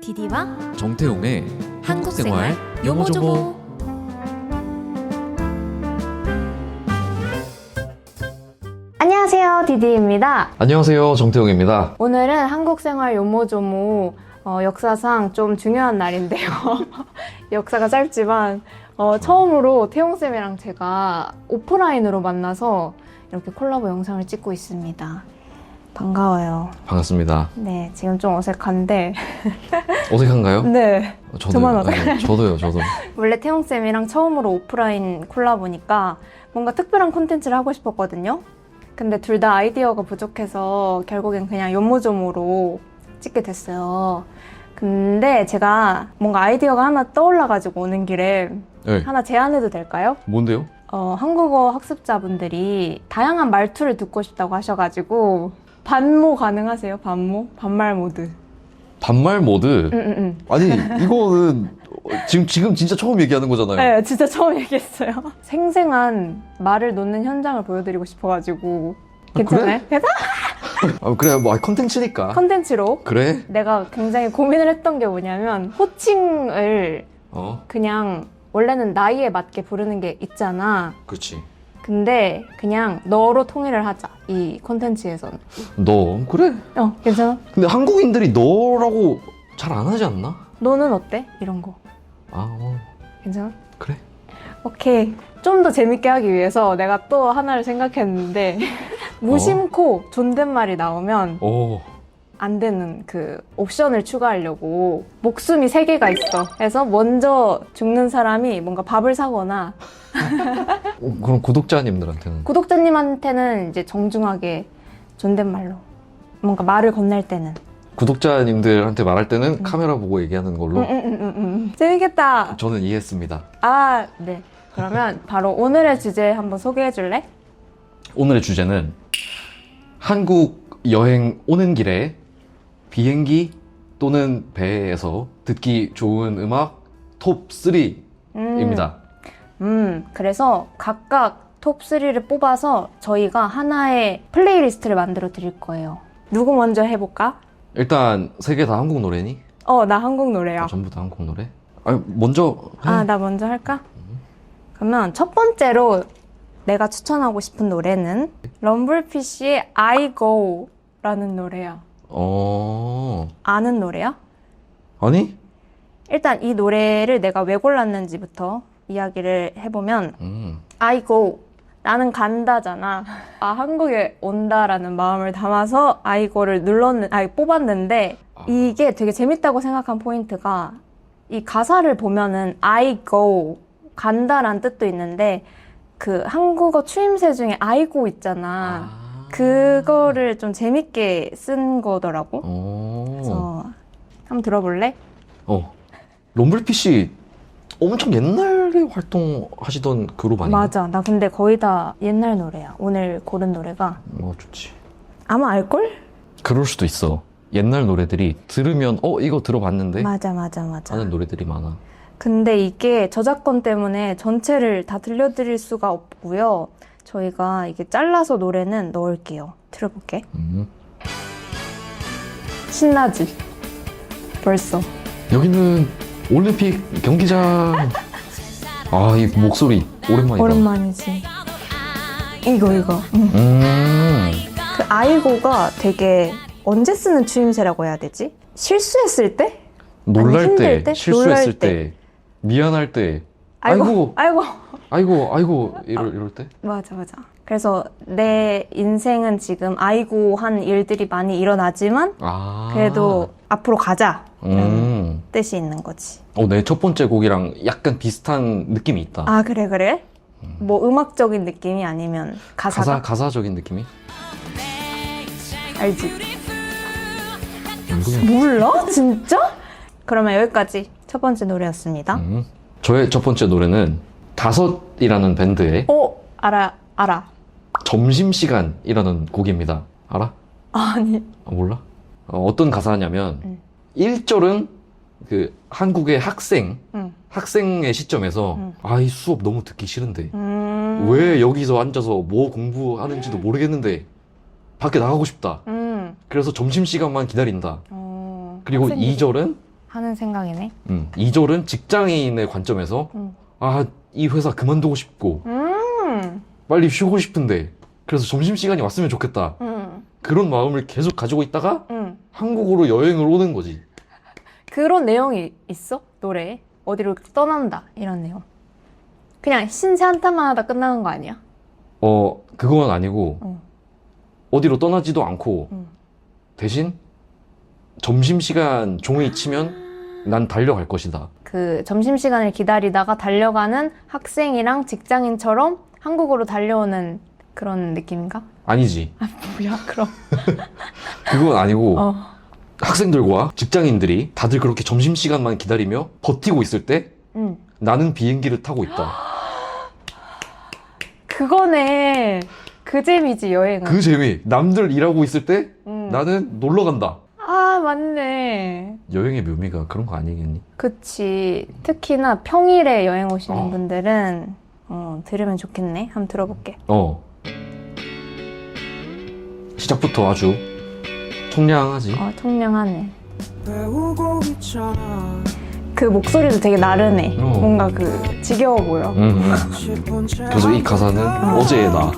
디디와 정태용의 한국생활 요모조모. 안녕하세요 디디입니다. 안녕하세요 정태용입니다. 오늘은 한국생활 요모조모 어, 역사상 좀 중요한 날인데요. 역사가 짧지만 어, 처음으로 태용쌤이랑 제가 오프라인으로 만나서 이렇게 콜라보 영상을 찍고 있습니다 반가워요 반갑습니다. 네 지금 좀 어색한데 어색한가요? 네 저도요. 저만 어색해요. 네, 저도요. 저도. 원래 태용쌤이랑 처음으로 오프라인 콜라보니까 뭔가 특별한 콘텐츠를 하고 싶었거든요. 근데 둘 다 아이디어가 부족해서 결국엔 그냥 요모조모로 찍게 됐어요. 근데 제가 뭔가 아이디어가 하나 떠올라가지고 오는 길에 네. 하나 제안해도 될까요? 뭔데요? 어, 한국어 학습자분들이 다양한 말투를 듣고 싶다고 하셔가지고 반모 가능하세요? 반모? 반말 모드. 반말 모드. 응, 응, 응. 아니 이거는 지금 지금 진짜 처음 얘기하는 거잖아요. 네, 진짜 처음 얘기했어요. 생생한 말을 놓는 현장을 보여드리고 싶어가지고 괜찮아요? 괜찮아? 아, 그래 뭐 컨텐츠니까. 컨텐츠로 그래. 내가 굉장히 고민을 했던 게 뭐냐면 호칭을 어, 그냥 원래는 나이에 맞게 부르는 게 있잖아. 그렇지. 근데 그냥 너로 통일을 하자. 이 콘텐츠에서는. 너 그래. 어, 괜찮아? 근데 한국인들이 너라고 잘 안 하지 않나? 너는 어때? 이런 거. 아, 어, 괜찮아? 그래. 오케이. 좀 더 재밌게 하기 위해서 내가 또 하나를 생각했는데 무심코 존댓말이 나오면 오, 안 되는 그 옵션을 추가하려고 목숨이 세 개가 있어. 그래서 먼저 죽는 사람이 뭔가 밥을 사거나 어, 그럼 구독자님들한테는 구독자님한테는 이제 정중하게 존댓말로 뭔가 말을 건넬 때는 구독자님들한테 말할 때는 카메라 보고 얘기하는 걸로 음, 음, 음, 음, 음. 재밌겠다. 저는 이해했습니다. 아, 네. 그러면 바로 오늘의 주제 한번 소개해 줄래? 오늘의 주제는 한국 여행 오는 길에 비행기 또는 배에서 듣기 좋은 음악 톱 3입니다. 음, 음, 그래서 각각 톱 3를 뽑아서 저희가 하나의 플레이리스트를 만들어 드릴 거예요. 누구 먼저 해볼까? 일단 세 개 다 한국 노래니? 어, 나 한국 노래야. 전부 다 한국 노래? 아 먼저 해. 아, 나 먼저 할까? 그러면 첫 번째로 내가 추천하고 싶은 노래는 럼블피쉬의 I Go 라는 노래야. 어 아는 노래야? 아니? 일단 이 노래를 내가 왜 골랐는지부터 이야기를 해보면 음. I go. 나는 간다잖아. 아, 한국에 온다라는 마음을 담아서 I go를 눌렀는, 아니, 뽑았는데, 아. 이게 되게 재밌다고 생각한 포인트가, 이 가사를 보면은 I go. 간다란 뜻도 있는데, 그 한국어 추임새 중에 I go 있잖아. 아. 그거를 좀 재밌게 쓴 거더라고. 어. 그래서, 한번 들어볼래? 어. 럼블피쉬 엄청 옛날에 활동하시던 그룹 아니야? 맞아. 나 근데 거의 다 옛날 노래야. 오늘 고른 노래가. 어 좋지. 아마 알걸? 그럴 수도 있어. 옛날 노래들이 들으면 어 이거 들어봤는데 맞아, 맞아, 맞아. 하는 노래들이 많아. 근데 이게 저작권 때문에 전체를 다 들려드릴 수가 없고요. 저희가 이게 잘라서 노래는 넣을게요. 들어볼게. 음. 신나지? 벌써. 여기는 올림픽 경기장. 아, 이 목소리 오랜만이다. 오랜만이지. 이거, 이거. 응. 음. 그 아이고가 되게 언제 쓰는 추임새라고 해야 되지? 실수했을 때? 놀랄 때, 때? 실수했을 놀랄 때, 미안할 때, 아이고. 아이고, 아이고. 아이고, 아이고, 이럴, 이럴 때? 맞아, 맞아. 그래서 내 인생은 지금 아이고 한 일들이 많이 일어나지만 아. 그래도 앞으로 가자. 이런 음. 뜻이 있는 거지. 어, 내 첫 번째 곡이랑 약간 비슷한 느낌이 있다. 아, 그래, 그래? 뭐 음악적인 느낌이 아니면 가사가? 가사, 가사적인 느낌이? 알지? 모르겠네. 몰라? 진짜? 그러면 여기까지 첫 번째 노래였습니다. 음. 저의 첫 번째 노래는 다섯이라는 밴드의 어, 알아, 알아. 점심시간이라는 곡입니다. 알아? 아니, 아, 몰라? 어, 떤 가사냐면 응. 1절은 그 한국의 학생 응. 학생의 시점에서 응. 아이 수업 너무 듣기 싫은데 음. 왜 여기서 앉아서 뭐 공부하는지도 모르겠는데 밖에 나가고 싶다 음. 그래서 점심시간만 기다린다 어, 그리고 학생들이 2절은 하는 생각이네. 음, 2절은 직장인의 관점에서 음. 아, 이 회사 그만두고 싶고 음, 빨리 쉬고 싶은데 그래서 점심시간이 왔으면 좋겠다. 음, 그런 마음을 계속 가지고 있다가 음. 한국으로 여행을 오는 거지. 그런 내용이 있어? 노래에? 어디로 떠난다. 이런 내용. 그냥 신세 한탄만 하다 끝나는 거 아니야? 어, 그건 아니고 어. 어디로 떠나지도 않고 음. 대신 점심시간 종이 치면 난 달려갈 것이다. 그 점심시간을 기다리다가 달려가는 학생이랑 직장인처럼 한국으로 달려오는 그런 느낌인가? 아니지. 아, 뭐야, 그럼. 그건 아니고 어. 학생들과 직장인들이 다들 그렇게 점심시간만 기다리며 버티고 있을 때 응. 나는 비행기를 타고 있다. 그거네. 그 재미지, 여행은. 그 재미. 남들 일하고 있을 때 응. 나는 놀러 간다. 아, 맞네. 여행의 묘미가 그런 거 아니겠니? 그치. 특히나 평일에 여행 오시는 어. 분들은, 어, 들으면 좋겠네. 한번 들어볼게. 어. 시작부터 아주 청량하지. 어, 청량하네. 그 목소리도 되게 나른해. 어. 뭔가 그, 지겨워 보여. 음, 음. 그래서 이 가사는 어제의 나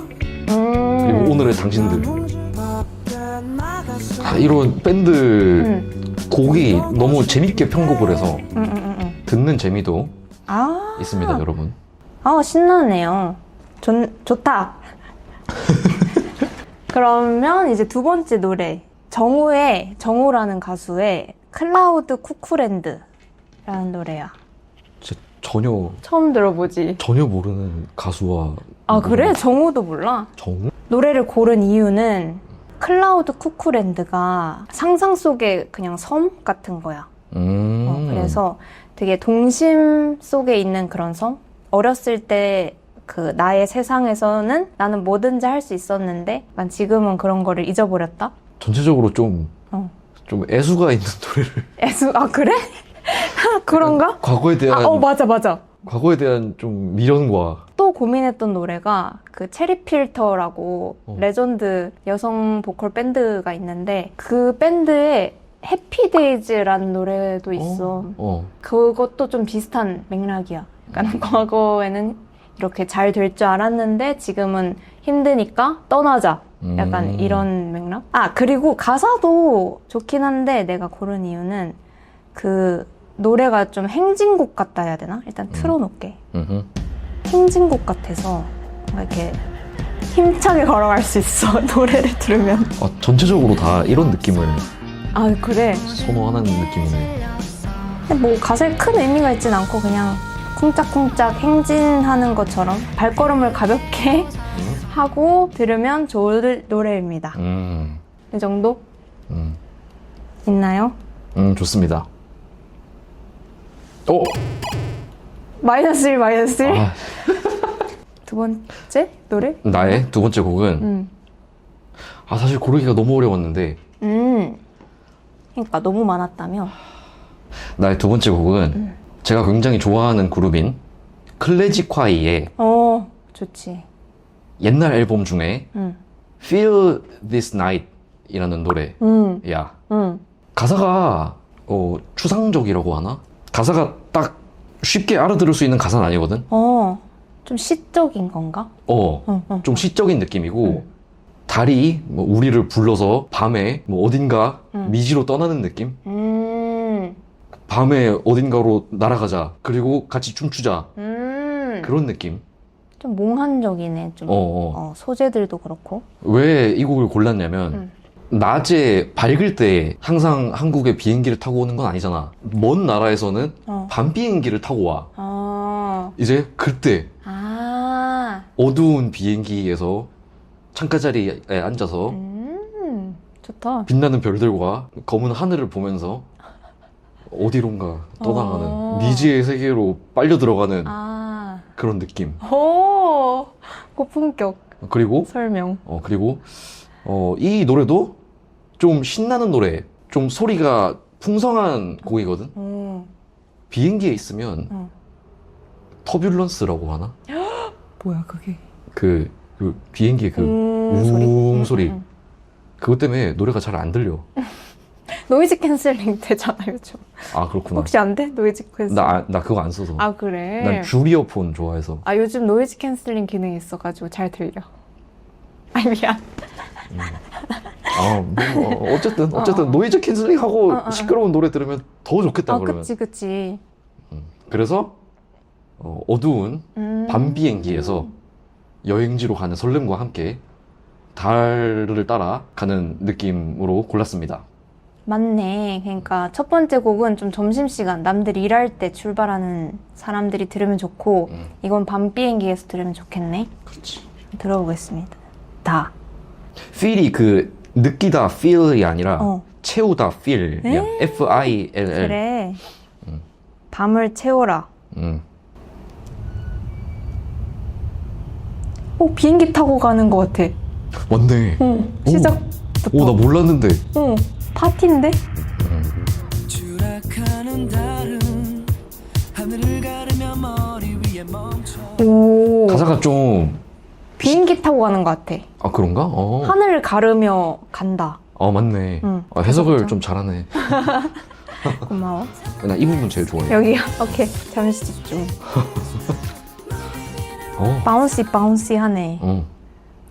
음. 그리고 오늘의 당신들. 아, 이런 밴드 응. 곡이 너무 재밌게 편곡을 해서 응, 응, 응, 응. 듣는 재미도 아. 있습니다, 여러분. 아, 신나네요. 좋, 좋다. 그러면 이제 두 번째 노래. 정우의, 정우라는 가수의 클라우드 쿠쿠랜드라는 노래야. 진짜 전혀 처음 들어보지. 전혀 모르는 가수와 아, 그래? 정우도 몰라? 정 노래를 고른 이유는 클라우드 쿠쿠랜드가 상상 속의 그냥 섬 같은 거야. 음. 어, 그래서 되게 동심 속에 있는 그런 섬? 어렸을 때 그 나의 세상에서는 나는 뭐든지 할 수 있었는데 난 지금은 그런 거를 잊어버렸다? 전체적으로 좀 어. 좀 애수가 있는 노래를 애수, 아, 그래? 그런가? 과거에 대한 아, 어, 맞아, 맞아. 과거에 대한 좀 미련과 또 고민했던 노래가 그 체리 필터라고 어. 레전드 여성 보컬 밴드가 있는데 그 밴드에 해피데이즈라는 노래도 있어. 어. 그것도 좀 비슷한 맥락이야. 그러니까 과거에는 이렇게 잘 될 줄 알았는데 지금은 힘드니까 떠나자. 약간 음. 이런 맥락? 아, 그리고 가사도 좋긴 한데 내가 고른 이유는 그 노래가 좀 행진곡 같다 해야 되나? 일단 틀어놓게. 음 흠. 행진곡 같아서 이렇게 힘차게 걸어갈 수 있어. 노래를 들으면. 아, 전체적으로 다 이런 느낌을 아, 그래. 선호하는 느낌이네. 근데 뭐 가사에 큰 의미가 있진 않고 그냥 쿵짝쿵짝 행진하는 것처럼 발걸음을 가볍게 음. 하고 들으면 좋을 노래입니다. 음. 이 정도 음. 있나요? 음, 좋습니다. 어? 마이너스 1, 마이너스 1. 아, 두 번째 노래? 나의 두 번째 곡은 음. 아 사실 고르기가 너무 어려웠는데 음. 그러니까 너무 많았다며. 나의 두 번째 곡은 음. 제가 굉장히 좋아하는 그룹인 클래지콰이의 어, 좋지. 옛날 앨범 중에 음. Feel This Night 이라는 노래야. 음. 음. 가사가 어, 추상적이라고 하나? 가사가 딱 쉽게 알아들을 수 있는 가사는 아니거든? 어. 좀 시적인 건가? 어, 어, 어. 좀 시적인 느낌이고 음. 달이 뭐 우리를 불러서 밤에 뭐 어딘가 음. 미지로 떠나는 느낌? 음. 밤에 어딘가로 날아가자. 그리고 같이 춤추자. 음. 그런 느낌. 좀 몽환적이네. 좀. 어, 어. 어, 소재들도 그렇고. 왜 이 곡을 골랐냐면 음. 낮에 밝을 때 항상 한국에 비행기를 타고 오는 건 아니잖아. 먼 나라에서는 어. 밤 비행기를 타고 와. 어. 이제 그때 아. 어두운 비행기에서 창가 자리에 앉아서 음. 좋다. 빛나는 별들과 검은 하늘을 보면서 어디론가 떠나가는 어. 미지의 세계로 빨려 들어가는 아. 그런 느낌. 오. 고품격 그리고 설명. 어 그리고 어 이 노래도 좀 신나는 노래, 좀 소리가 풍성한 곡이거든. 음. 비행기에 있으면 어. 터뷸런스라고 하나? 뭐야 그게? 그, 그 비행기의 그 음, 웅 소리. 음, 음. 그것 때문에 노래가 잘 안 들려. 노이즈 캔슬링 되잖아 요즘. 아 그렇구나. 혹시 안 돼? 노이즈 캔슬링. 나, 아- 나 그거 안 써서. 아 그래. 난 줄 이어폰 좋아해서. 아 요즘 노이즈 캔슬링 기능이 있어가지고 잘 들려. 아 미안. 아, 뭐, 어, 어쨌든 어쨌든 어, 어. 노이즈 캔슬링하고 어, 어, 어. 시끄러운 노래 들으면 더 좋겠다 어 그러면. 그치 그치. 그래서 어, 어두운 음. 밤 비행기에서 여행지로 가는 설렘과 함께 달을 따라 가는 느낌으로 골랐습니다. 맞네. 그러니까 첫 번째 곡은 좀 점심시간 남들이 일할 때 출발하는 사람들이 들으면 좋고 음. 이건 밤 비행기에서 들으면 좋겠네. 그렇지. 들어보겠습니다. 다. feel이 그 느끼다 feel이 아니라 어. 채우다 feel이야. F I L L. 그래. 음. 밤을 채워라. 음. 오 비행기 타고 가는 것 같아. 맞네. 어 오. 시작부터. 오 나 몰랐는데. 어 파티인데? 오 가사가 좀 비행기 타고 가는 것 같아. 아 그런가? 어. 하늘을 가르며 간다. 아 맞네. 응. 아, 해석을 그렇죠. 좀 잘하네. 고마워. 나 이 부분 제일 좋아해. 여기야. 오케이. 잠시 집중. 어. 바운시 바운시 하네. 어.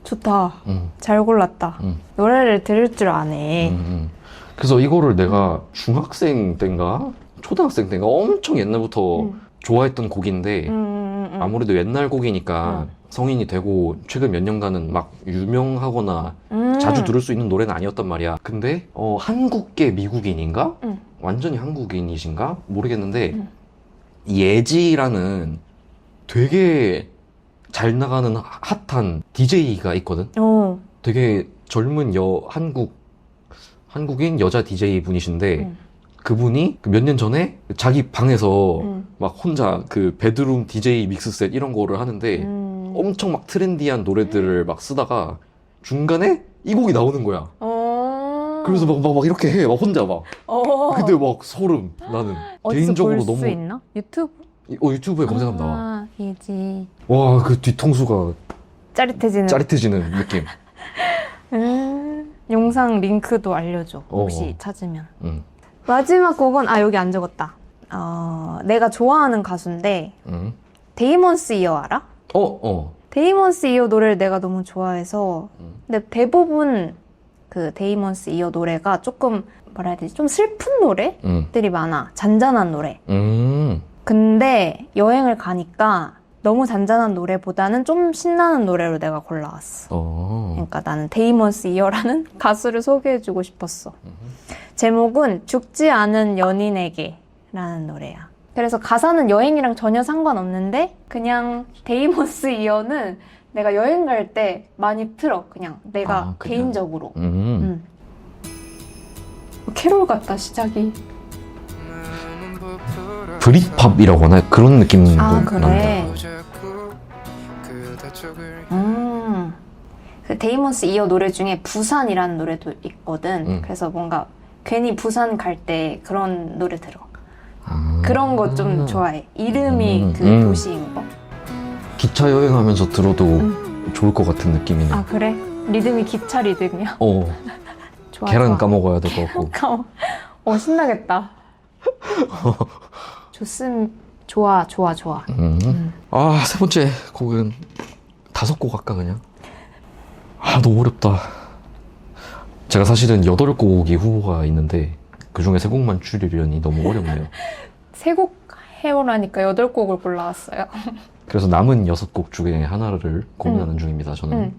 좋다. 응. 잘 골랐다. 응. 노래를 들을 줄 아네. 음, 음. 그래서 이거를 내가 중학생 때인가 초등학생 때인가 엄청 옛날부터 음. 좋아했던 곡인데 음, 음, 음. 아무래도 옛날 곡이니까 음. 성인이 되고 최근 몇 년간은 막 유명하거나 음. 자주 들을 수 있는 노래는 아니었단 말이야. 근데 어, 한국계 미국인인가? 음. 완전히 한국인이신가? 모르겠는데 음. 예지라는 되게 잘 나가는 핫한 DJ가 있거든. 어. 되게 젊은 여 한국 한국인 여자 DJ 분이신데 음. 그분이 몇 년 전에 자기 방에서 음. 막 혼자 그 베드룸 DJ 믹스셋 이런 거를 하는데 음. 엄청 막 트렌디한 노래들을 막 쓰다가 중간에 이 곡이 나오는 거야. 어. 그래서 막, 막, 막 이렇게 해. 막 혼자 막. 어. 근데 막 소름 나는. 어디서 개인적으로 볼 너무. 수 있나? 유튜브? 어, 유튜브에 검색하면 나와. 아, 예지. 와, 그 뒤통수가 짜릿해지는. 짜릿해지는 느낌. 음. 영상 링크도 알려줘. 혹시 어. 찾으면. 응. 마지막 곡은 아 여기 안 적었다. 어, 내가 좋아하는 가수인데 응. 데이먼스 이어 알아? 어, 어. 데이먼스 이어 노래를 내가 너무 좋아해서 음. 근데 대부분 그 데이먼스 이어 노래가 조금 뭐라 해야 되지? 좀 슬픈 노래들이 응. 많아. 잔잔한 노래. 음. 근데 여행을 가니까 너무 잔잔한 노래보다는 좀 신나는 노래로 내가 골라왔어. 어. 그러니까 나는 데이먼스 이어라는 가수를 소개해주고 싶었어. 제목은 죽지 않은 연인에게 라는 노래야. 그래서 가사는 여행이랑 전혀 상관없는데 그냥 데이먼스 이어는 내가 여행 갈 때 많이 틀어. 그냥 내가 아, 그냥. 개인적으로. 음. 음. 캐롤 같다 시작이. 브릿팝이라고 하나 그런 느낌도 아 난다. 그래. 쪽을 음. 그 데이먼스 이어 노래 중에 부산이라는 노래도 있거든. 음. 그래서 뭔가 괜히 부산 갈 때 그런 노래 들어. 아. 그런 거 좀 좋아해. 이름이 음, 그 음. 도시인 거. 기차 여행하면서 들어도 음. 좋을 것 같은 느낌이네. 아 그래? 리듬이 기차 리듬이야? 어, 좋아. 계란 좋아. 까먹어야 될 것 같고. 까먹. 어 신나겠다. 좋음 좋아 좋아 좋아. 음. 음. 아, 세 번째 곡은 다섯 곡 할까, 그냥? 아, 너무 어렵다. 제가 사실은 여덟 곡이 후보가 있는데, 그 중에 세 곡만 추리려니 너무 어렵네요. 세 곡 해오라니까 여덟 곡을 골라왔어요. 그래서 남은 여섯 곡 중에 하나를 고민하는 음. 중입니다, 저는. 응.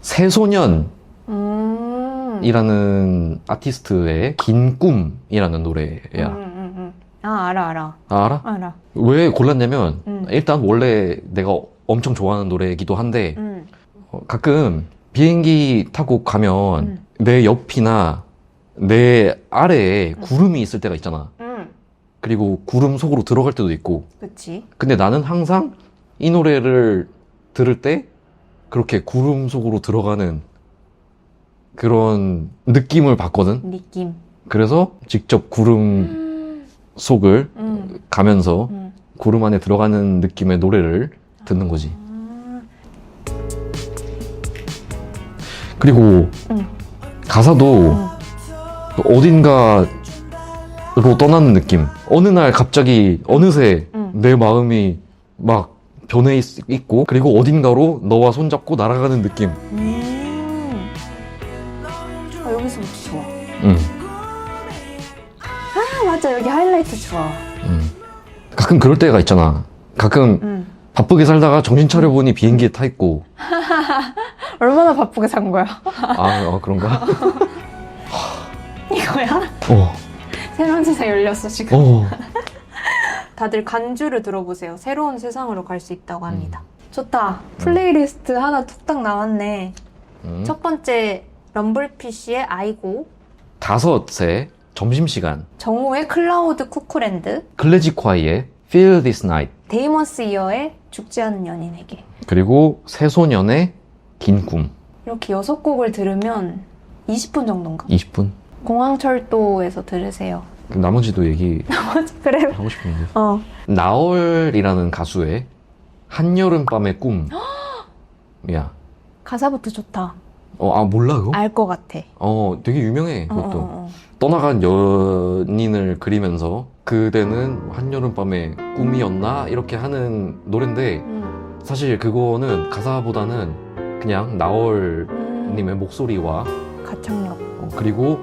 새소년이라는 음. 아티스트의 긴 꿈이라는 노래야. 음, 음, 음. 아 알아 알아 아, 알아? 알아. 왜 골랐냐면, 음. 일단 원래 내가 엄청 좋아하는 노래이기도 한데, 음. 어, 가끔 비행기 타고 가면 음. 내 옆이나 내 아래에 구름이 있을 때가 있잖아. 음. 그리고 구름 속으로 들어갈 때도 있고. 그치. 근데 나는 항상 이 노래를 들을 때 그렇게 구름 속으로 들어가는 그런 느낌을 받거든. 느낌. 그래서 직접 구름 음. 속을 음. 가면서 음. 구름 안에 들어가는 느낌의 노래를 듣는 거지. 아. 그리고 음. 가사도 음. 어딘가로 떠나는 느낌. 어느 날 갑자기 어느새 응. 내 마음이 막 변해 있, 있고 그리고 어딘가로 너와 손잡고 날아가는 느낌. 음. 아, 여기서부터 좋아. 응. 아, 맞아. 여기 하이라이트 좋아. 응. 가끔 그럴 때가 있잖아. 가끔 응. 바쁘게 살다가 정신 차려보니 비행기에 타 있고. 얼마나 바쁘게 산 거야? 아, 어, 그런가? 이거야? 어, 새로운 세상 열렸어, 지금. 어. 다들 간주를 들어보세요. 새로운 세상으로 갈 수 있다고 합니다. 음. 좋다. 플레이리스트 하나 툭딱 나왔네. 음. 첫 번째, 럼블피쉬의 아이고, 다섯에 점심시간. 정우의 클라우드 쿠쿠랜드, 클래지콰이의 Feel This Night. 데이먼스 이어의 죽지 않은 연인에게. 그리고 새소년의 긴 꿈. 이렇게 여섯 곡을 들으면 20분 정도인가? 20분. 공항철도에서 들으세요. 나머지도 얘기하고 그래. 싶은데. 어. 나얼이라는 가수의 한여름 밤의 꿈. 야. 가사부터 좋다. 어, 아, 몰라, 그거? 알 것 같아. 어, 되게 유명해, 어, 그것도. 어, 어. 떠나간 연인을 그리면서 그대는 한여름 밤의 꿈이었나? 이렇게 하는 노래인데 음. 사실 그거는 가사보다는 그냥 나얼님의 음. 목소리와 가창력. 어, 그리고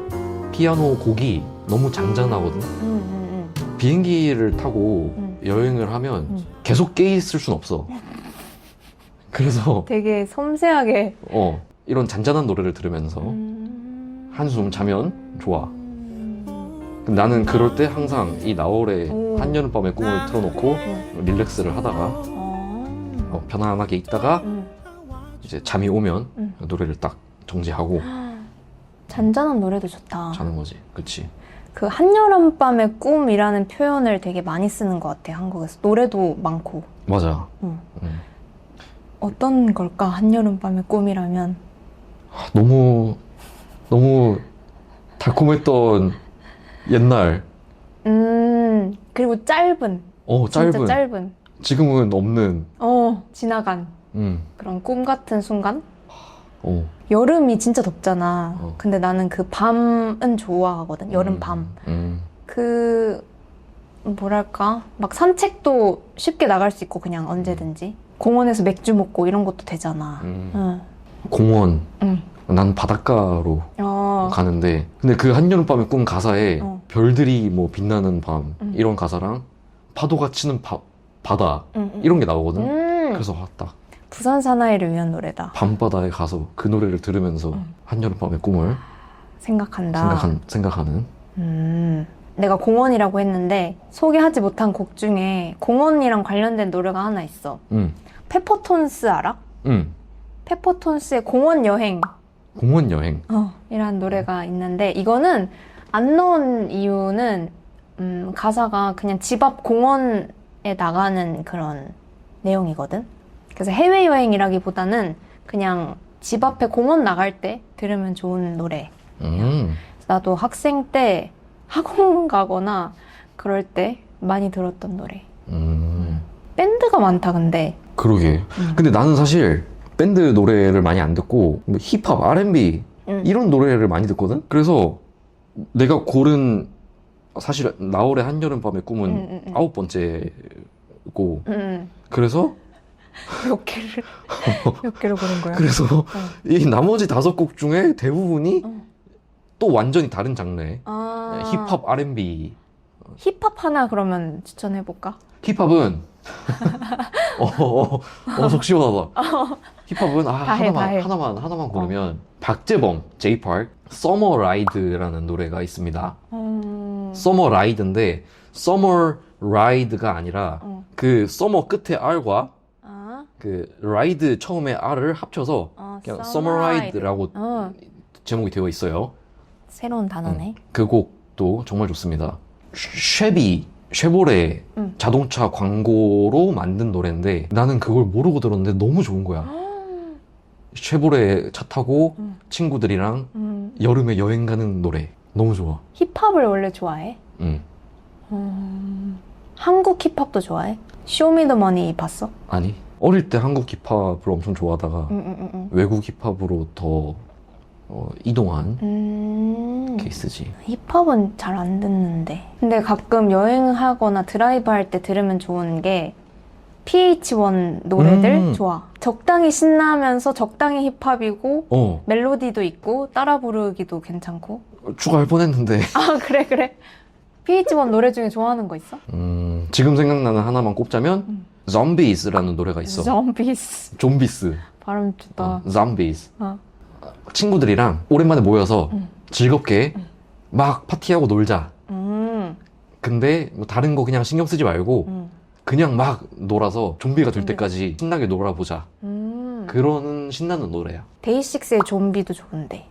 피아노 곡이 너무 잔잔하거든. 음, 음, 음. 비행기를 타고 음. 여행을 하면 음. 계속 깨 있을 순 없어. 그래서 되게 섬세하게. 어, 이런 잔잔한 노래를 들으면서 음. 한숨 자면 좋아. 나는 그럴 때 항상 이 나월의 오. 한여름밤의 꿈을 틀어놓고 음. 릴렉스를 하다가 어. 어, 편안하게 있다가 음. 이제 잠이 오면 음. 노래를 딱 정지하고 잔잔한 노래도 좋다. 자는 거지. 그치? 그 한여름밤의 꿈이라는 표현을 되게 많이 쓰는 것 같아 한국에서 노래도 많고 맞아. 응. 음. 어떤 걸까 한여름밤의 꿈이라면 아, 너무 너무 달콤했던 옛날 음 그리고 짧은 어 진짜 짧은 짧은 지금은 없는 어 지나간 음. 그런 꿈 같은 순간 어. 여름이 진짜 덥잖아 어. 근데 나는 그 밤은 좋아하거든 여름 밤 음. 그 뭐랄까 막 산책도 쉽게 나갈 수 있고 그냥 언제든지 공원에서 맥주 먹고 이런 것도 되잖아 음. 응. 공원 응. 난 바닷가로 어. 가는데 근데 그 한여름밤의 꿈 가사에 어. 별들이 뭐 빛나는 밤 음. 이런 가사랑 파도가 치는 바, 바다 응, 응. 이런 게 나오거든 음. 그래서 아, 딱 부산 사나이를 위한 노래다. 밤바다에 가서 그 노래를 들으면서 음. 한여름밤의 꿈을 생각한다. 생각한, 생각하는 음. 내가 공원이라고 했는데 소개하지 못한 곡 중에 공원이랑 관련된 노래가 하나 있어. 응, 페퍼톤스 알아? 응. 페퍼톤스의 공원 여행 공원 여행 어, 이란 노래가 있는데 이거는 안 넣은 이유는 음, 가사가 그냥 집 앞 공원에 나가는 그런 내용이거든. 그래서 해외 여행이라기보다는 그냥 집 앞에 공원 나갈 때 들으면 좋은 노래. 음. 나도 학생 때 학원 가거나 그럴 때 많이 들었던 노래. 음. 밴드가 많다 근데. 그러게 음. 근데 나는 사실 밴드 노래를 많이 안 듣고 뭐 힙합, R&B 음. 이런 노래를 많이 듣거든 그래서 내가 고른 사실 나월의 한여름 밤의 꿈은 음, 음, 음. 아홉 번째고 음. 그래서 몇 개를 몇 개로 고른 거야? 그래서 이 나머지 다섯 곡 중에 대부분이 어. 또 완전히 다른 장르의 아. 힙합, R&B 힙합 하나 그러면 추천해 볼까? 힙합은 어, 어, 어, 속 시원하다. 힙합은 아, 다 해, 하나만 다 해. 하나만 하나만 고르면 박재범 제이파크 서머 라이드라는 노래가 있습니다. 음. 서머 라이드인데 서머 라이드가 아니라 어. 그 서머 끝에 R과 아. 그 라이드 처음에 R을 합쳐서 어, 그냥 Summer 서머 Ride. 라이드라고 어. 제목이 되어 있어요. 새로운 단어네. 그 곡도 정말 좋습니다. 쉐비, 쉐보레 음. 자동차 광고로 만든 노래인데 나는 그걸 모르고 들었는데 너무 좋은 거야. 쉐보레 차 타고 음. 친구들이랑 음. 여름에 여행 가는 노래 너무 좋아. 힙합을 원래 좋아해? 응. 음. 한국 힙합도 좋아해? 쇼미더머니 봤어? 아니 어릴 때 한국 힙합을 엄청 좋아하다가 음, 음, 음, 외국 힙합으로 더 어, 이동한 음. 음. 케이스지. 힙합은 잘 안 듣는데. 근데 가끔 여행하거나 드라이브 할 때 들으면 좋은 게 PH1 노래들 음. 좋아. 적당히 신나면서 적당히 힙합이고 어, 멜로디도 있고 따라 부르기도 괜찮고. 추가할 뻔했는데. 아 그래 그래. PH1 노래 중에 좋아하는 거 있어? 음, 지금 생각나는 하나만 꼽자면 음. Zombies라는 노래가 있어. 좀비스. 좀비스. 발음 좋다. 어, Zombies. 어. 친구들이랑 오랜만에 모여서 음. 즐겁게 음. 막 파티하고 놀자. 음. 근데 뭐 다른 거 그냥 신경 쓰지 말고 음. 그냥 막 놀아서 좀비가 될 좀비가. 때까지 신나게 놀아보자. 음. 그런 신나는 노래야. 데이식스의 좀비도 좋은데.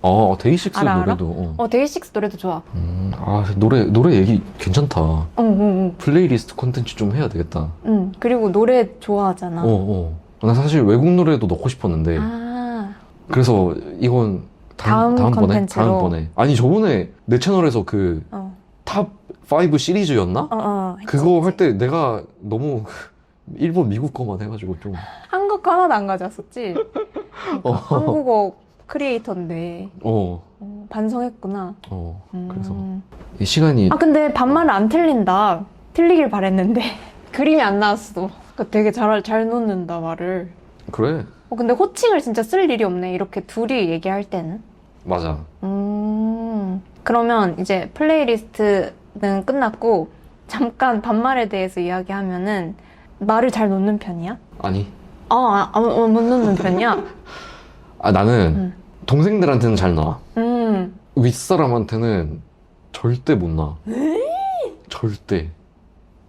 어, 데이식스 알아, 알아? 노래도. 어. 어 데이식스 노래도 좋아. 음, 아, 노래, 노래 얘기 괜찮다. 응, 응, 플레이리스트 콘텐츠 좀 해야 되겠다. 응. 응. 그리고 노래 좋아하잖아. 어, 어. 나 사실 외국 노래도 넣고 싶었는데. 아, 그래서 이건 다음 다음? 콘텐츠로. 다음번에. 아니, 저번에 내 채널에서 그 어, 탑5 시리즈였나? 어, 어. 했지, 그거 했지. 할때 내가 너무 일본, 미국 거만 해가지고 좀. 한국 거 하나도 안 가져왔었지. 어, 한국어 크리에이터인데 어, 어, 반성했구나. 어. 음. 그래서 이 시간이 아 근데 반말은 안 틀린다. 틀리길 바랬는데 그림이 안 나왔어. 그러니까 되게 잘 잘 놓는다 말을. 그래. 어, 근데 호칭을 진짜 쓸 일이 없네. 이렇게 둘이 얘기할 때는. 맞아. 음. 그러면 이제 플레이리스트는 끝났고 잠깐 반말에 대해서 이야기하면은 말을 잘 놓는 편이야? 아니. 어, 아, 아, 어, 못 놓는 편이야? 아, 나는 음. 동생들한테는 잘 나와. 음. 윗사람한테는 절대 못 나. 절대.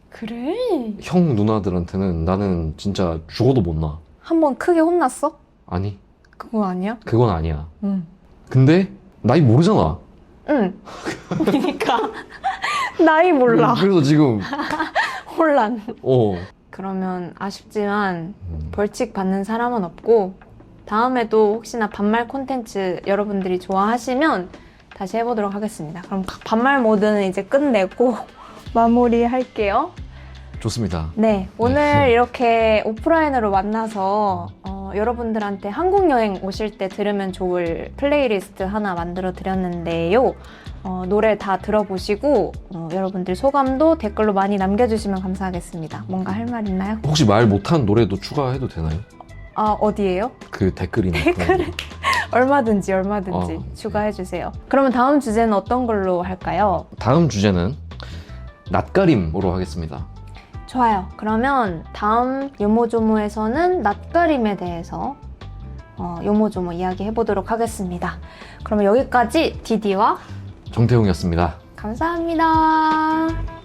그래? 형 누나들한테는 나는 진짜 죽어도 못 나. 한번 크게 혼났어? 아니, 그거 아니야? 그건 아니야. 응. 근데 나이 모르잖아. 응. 그러니까 나이 몰라. 그래서 지금 혼란. 어. 그러면 아쉽지만 음, 벌칙 받는 사람은 없고 다음에도 혹시나 반말 콘텐츠 여러분들이 좋아하시면 다시 해보도록 하겠습니다. 그럼 반말 모드는 이제 끝내고 마무리할게요. 좋습니다. 네, 오늘 네. 이렇게 오프라인으로 만나서 어, 여러분들한테 한국 여행 오실 때 들으면 좋을 플레이리스트 하나 만들어 드렸는데요. 어, 노래 다 들어보시고 어, 여러분들 소감도 댓글로 많이 남겨주시면 감사하겠습니다. 뭔가 할 말 있나요? 혹시 말 못한 노래도 추가해도 되나요? 아 어디에요? 그 댓글이나 거. 얼마든지 얼마든지 어. 추가해 주세요. 그러면 다음 주제는 어떤 걸로 할까요? 다음 주제는 낯가림으로 하겠습니다. 좋아요. 그러면 다음 요모조모에서는 낯가림에 대해서 어, 요모조모 이야기해 보도록 하겠습니다. 그러면 여기까지 디디와 정태용이었습니다. 감사합니다.